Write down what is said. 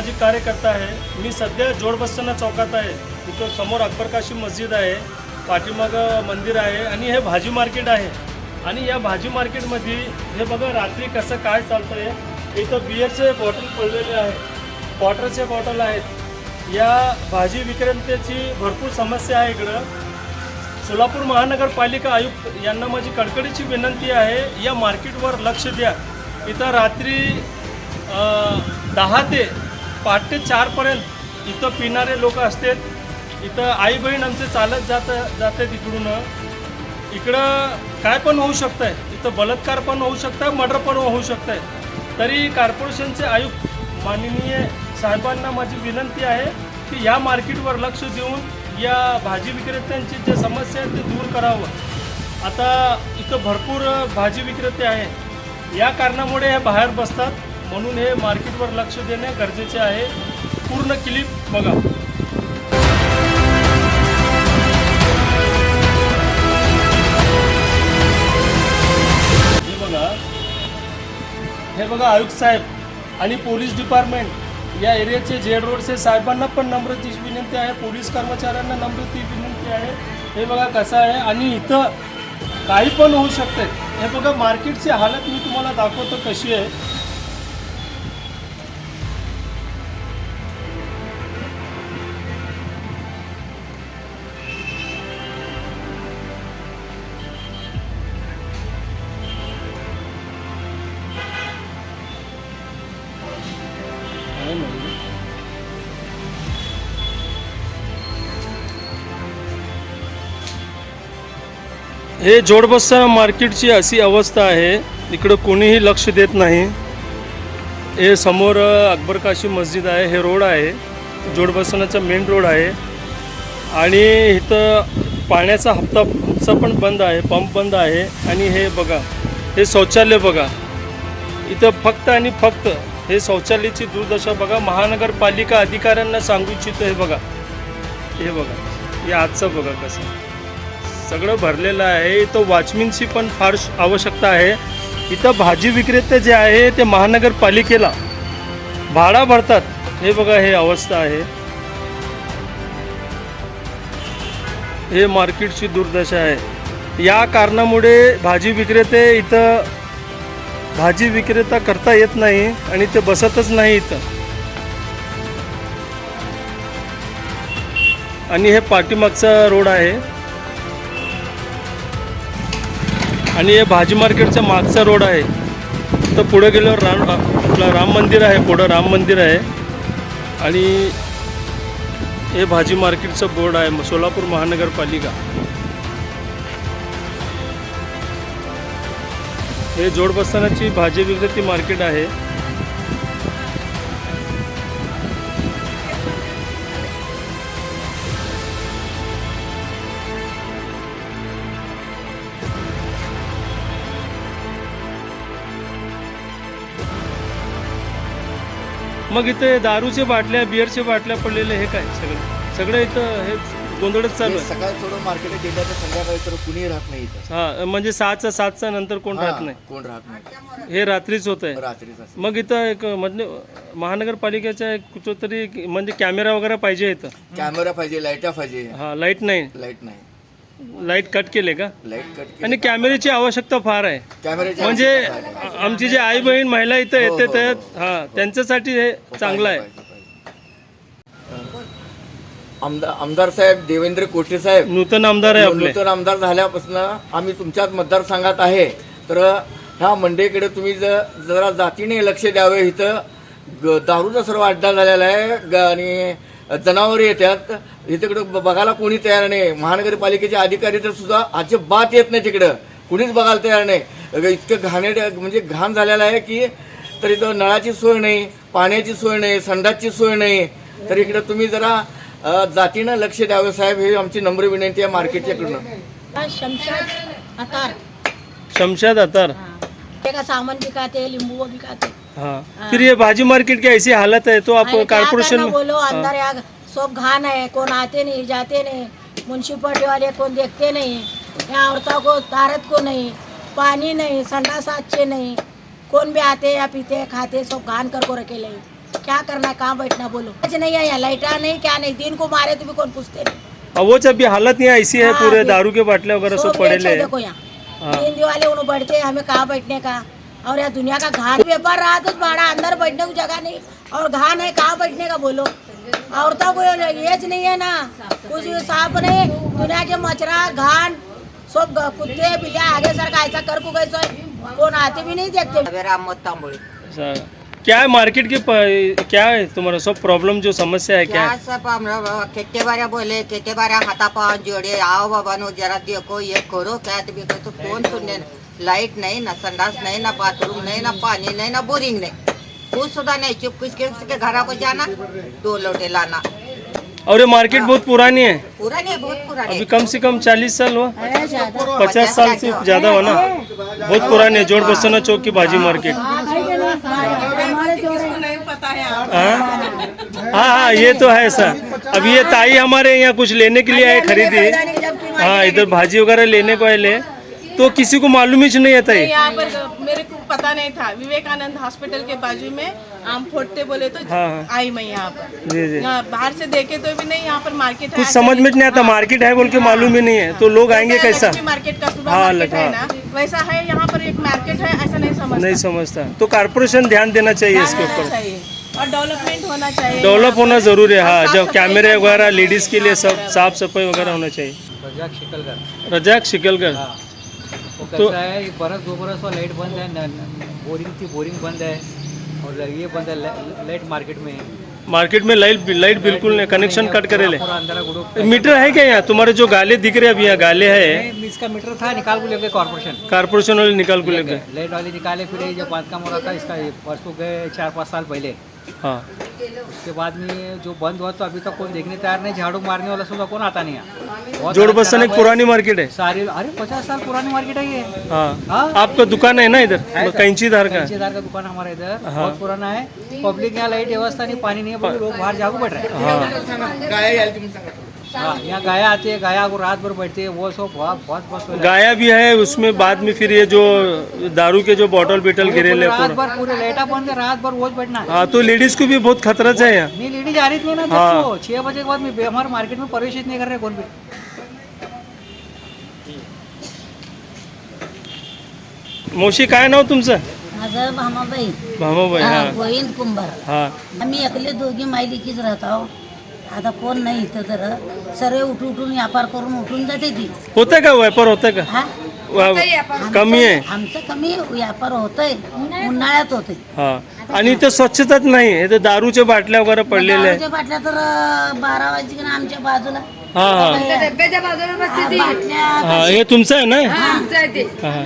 सामाजिक कार्यकर्ता आहे. मी सध्या जोडबस्ताना चौकात आहे. तिथं समोर अकबर काशी मस्जिद आहे. पाठीमागं मंदिर आहे आणि हे भाजी मार्केट आहे. आणि या भाजी मार्केटमध्ये हे बघा रात्री कसं काय चालतं आहे इथं बियरचे बॉटल पडलेले आहे वॉटरचे बॉटल आहेत. या भाजी विक्रेत्याची भरपूर समस्या आहे इकडं. सोलापूर महानगरपालिका आयुक्त यांना माझी कडकडीची विनंती आहे. या मार्केटवर लक्ष द्या. इथं रात्री दहा ते पहाटे चारपर्यंत इथं पिणारे लोक असतात. इथं आई बहीण आमचे चालत जात जाते इकडून इकडं काय पण होऊ शकतं आहे इथं बलात्कार पण होऊ शकतं आहे मर्डर पण होऊ शकतं आहे तरी कॉर्पोरेशनचे आयुक्त माननीय साहेबांना माझी विनंती आहे की या मार्केटवर लक्ष देऊन या भाजी विक्रेत्यांची जे समस्या आहे ते दूर करावं. आता इथं भरपूर भाजी विक्रेते आहे या कारणामुळे हे बाहेर बसतात. म्हणून हे मार्केटवर लक्ष देणे गरजेचे आहे. पूर्ण क्लिप बघा. हे बघा. हे बघा आयुक्त साहेब आणि पोलीस डिपार्टमेंट. या एरियाचे जेड रोडचे साहेबांना पण नम्रतीची विनंती आहे. पोलीस कर्मचाऱ्यांना नम्रती विनंती आहे. हे बघा कसं आहे. आणि इथं काही पण होऊ शकते. हे बघा मार्केटची हालत मी तुम्हाला दाखवतो कशी आहे. काय नाही. हे जोडबस्ता मार्केटची अशी अवस्था आहे. इकडं कोणीही लक्ष देत नाही. हे समोर अकबर काशी मस्जिद आहे. हे रोड आहे. जोडबसनाचा मेन रोड आहे. आणि इथं पाण्याचा हप्ता हप्ता पण बंद आहे. पंप बंद आहे. आणि हे बघा हे शौचालय बघा. इथं फक्त आणि फक्त हे शौचालयाची दुर्दशा बघा. महानगरपालिका अधिकाऱ्यांना सांगू इच्छितो हे बघा. हे बघा. हे आजचं बघा कसं. सगळं भरलेलं आहे. इथं वॉचमिनची पण फार श- आवश्यकता आहे. इथं भाजी विक्रेते जे आहे ते महानगरपालिकेला भाडा भरतात. हे बघा हे अवस्था आहे. हे मार्केटची दुर्दशा आहे. या कारणामुळे भाजी विक्रेते इथं भाजी विक्रेता करता येत नाही आणि ते बसतच नाही इथं. आणि हे पाठीमागचा रोड आहे. आणि हे भाजी मार्केटचा मागचा रोड आहे. तर पुढे गेल्यावर राम आपलं राम मंदिर आहे पुढं राम मंदिर आहे. आणि हे भाजी मार्केटचं बोर्ड आहे सोलापूर महानगरपालिका. हे जोडबस्तानाची भाजी विक्रेती मार्केट आहे. मग इथे दारूचे बाटल्या बिअरच्या बाटल्या पडलेले हे काय? सगळं सगळं इथं हे गोंधळच चालू आहे. सकाळ सोडून मार्केट गेल्या तर संध्याकाळी तर कुणी राहत नाही इथं. हा म्हणजे सहाचा सातचा नंतर कोण राहत नाही? कोण राहत नाही. हे रात्रीच होत आहे. रात्रीच असं. मग इथं एक म्हणजे महानगरपालिकेच्या एक कुठंतरी म्हणजे कॅमेरा वगैरे पाहिजे इथं? कॅमेरा पाहिजे लाईटा पाहिजे. हा लाइट नाही. लाइट नाही. लाइट कट केले का? लाइट कट आणि कॅमेऱ्याची आवश्यकता फार आहे. कॅमेऱ्याची म्हणजे आमची जे आई बहीण महिला इथं हो, येते हो, हो. हा त्यांच्यासाठी हे चांगलं आहे. आमदार आमदार साहेब देवेंद्र कोठे साहेब? नूतन आमदार आहे आपले. नूतन आमदार झाल्यापासून आम्ही तुमच्याच मतदारसंघात आहे. तर ह्या मंडईकडे तुम्ही ज- जरा जातीने लक्ष द्यावे. इथं ग- दारूचा सर्व अड्डा झालेला आहे. ग- आणि जनावरे येतात. इकडे बघायला कोणी तयार नाही. महानगरपालिकेचे अधिकारी तर सुद्धा अजिबात येत नाही तिकडं. कुणीच बघायला तयार नाही. इतकं घाणे म्हणजे घाण झालेलं आहे की तर इथं नळाची सोय नाही पाण्याची सोय नाही संडासची सोय नाही. तर इकडे तुम्ही जरा जातीनं लक्ष द्यावं साहेब हे आमची नम्र विनंती आहे मार्केटच्याकडनं. शमशाद अतार. शमशाद अतार. ते का सामान बिकाते लिंबू वो बिकाते हाँ. फिर ये भाजी मार्केट की ऐसी हालत है तो आप अरे क्या कारपोरेशन करना बोलो अंदर या सब घान है कौन आते नहीं जाते नहीं. म्यूनसिपालिटी वाले कौन देखते नहीं. यहाँ औरतों को तारत को नहीं. पानी नहीं संडास अच्छे नहीं. कौन भी आते या पीते खाते सब घान कर को रखे ले क्या करना है कहाँ बैठना बोलो। कुछ नहीं है यहाँ लाइटा नहीं क्या नहीं दिन को मारे तो भी कौन पूछते नहीं अब वो जब भी हालत यहाँ ऐसी है हाँ, पूरे अभी- दारू के बाटले वगैरह सब सब पड़े है, ले। देखो यहाँ। हाँ। तीन दिवाले उन्होंने बैठते हैं, हमें कहाँ बैठने का? और यहाँ दुनिया का घाट व्यापार रहा तो भाड़ा अंदर बैठने की जगह नहीं। और घान है कहाँ बैठने का बोलो? औरतों को एज नहीं है ना। कुछ भी साफ नहीं दुनिया के मचरा घान सब ग- कुत्ते बिल्लियाँ आगे सर का ऐसा कर को गए सो कौन आते भी नहीं देखते। रामोद तांबोळी ऐसा क्या है मार्केट की प- क्या है तुम्हारा सब प्रॉब्लम जो समस्या है क्या क्या है? सब हम लोग कितने बार बोले कितने बार हाथा पाँव जोड़े आओ बाबा नो जरा देखो ये करो क्या तो भी करो तो कौन सुनने लाइट नहीं। ना संडास नहीं ना बाथरूम नहीं ना पानी नहीं ना बोरिंग नहीं। कुछ सुधा नहीं चुप किसके किसके घर को जाना दो लोटे लाना। और ये मार्केट बहुत पुरानी है। पूरा नहीं बहुत पुराने अभी कम से कम चालीस साल हुआ पचास साल से ज़्यादा हो ना। बहुत पुरानी है जोड़ बसना चौक की भाजी मार्केट हाँ हाँ? हाँ ये तो है सर। अभी ये ताई हमारे यहाँ कुछ लेने के लिए आए खरीदी। हाँ इधर भाजी वगैरह लेने को आए ले। तो किसी को मालूम ही नहीं है ताई। यहाँ पर मेरे को पता नहीं था। विवेकानंद हॉस्पिटल के बाजू में आम फोड़ते बोले तो हाँ, हाँ। आई मैं यहाँ पर। जी जी। बाहर से देखे तो भी नहीं यहाँ पर मार्केट कुछ समझ में नहीं आता मार्केट है बोल के मालूम ही नहीं है। तो लोग आएँगे कैसा? मार्केट का सुबह हाँ, मार्केट है हाँ। ना वैसा है यहाँ पर एक मार्केट है ऐसा नहीं समझ नहीं समझता। तो कारपोरेशन ध्यान देना चाहिए इसके ऊपर। और डेवलपमेंट होना चाहिए। डेवलप होना ज़रूरी है। हाँ जब कैमरे वगैरह लेडीज़ के लिए सब साफ़ सफ़ाई वगैरह होना चाहिए। रजाक शिकलकर। रजाक शिकलकर। हाँ। वो तो- कैसा है बरस दो बरस और लाइट बंद है बोरिंग थी बोरिंग बंद है और ये बंद है लाइट मार्केट में। है। मार्केट में लाइट लाइट बिल्कुल नहीं कनेक्शन कट करे ले। मीटर है क्या यहाँ? तुम्हारे जो गाले दिख रहे हैं अभी यहाँ गाले है। इसका मीटर था निकाल को ले गए कॉर्पोरेशन कारपोरेशन वाले निकाल को ले गए लाइट वाले निकाले फिर जब बाँध काम हो रहा था इसका परसों गए चार पाँच साल पहले। हाँ. उसके बाद में जो बंद हुआ तो अभी तक कोई देखने तैयार नहीं झाड़ू मारने वाला सुबह कौन आता नहीं है? जोड़ बसन एक। पुरानी मार्केट है। सारी अरे पचास साल पुरानी मार्केट है ये। हाँ। हाँ? आपका दुकान है ना इधर? सर। कैंची धार का। कंचीदार का दुकान हमारा इधर। बहुत पुराना है। पब्लिक यहाँ लाइट व्यवस्था नहीं पानी नहीं है लोग बाहर जागू बैठ रहे हैं। हाँ हाँ यहाँ गाया आती है गाया को रात भर बैठती है वो सब बहुत बहुत हो है। गाया भी है उसमें बाद में फिर ये जो दारू के जो बॉटल बिटल गिरे रात भर पूरे है रात भर रोज बैठना हाँ। तो लेडीज़ को भी बहुत खतरा है यहाँ नहीं लेडीज़ आ रही थी ना हाँ। छह बजे के बाद में हमारे मार्केट में प्रवेश नहीं कर रहे कौन भी। मोशी काय नाव तुमचं? माझं भामाबाई. भामाबाई हा, हा. गोविंद कुंभार. हा. आम्ही एकले दोघी मायलिकीच राहत. आहो आता कोण नाही इथं तर सर्व उठून उठून व्यापार करून उठून जाते ती. होतं का व्यापार होतं का? हा? वा- कमी आहे. आमचं कमी व्यापार होतंय उन्हाळ्यात होते हा. आणि इथं स्वच्छताच नाही इथं दारूच्या बाटल्या वगैरे पडलेल्या आहेत. दारूच्या बाटल्या तर अं, बारा वाजता की आमच्या बाजूला. हा हा. हा, बाटल्या हा हे तुमचं आहे ना? हा, हा.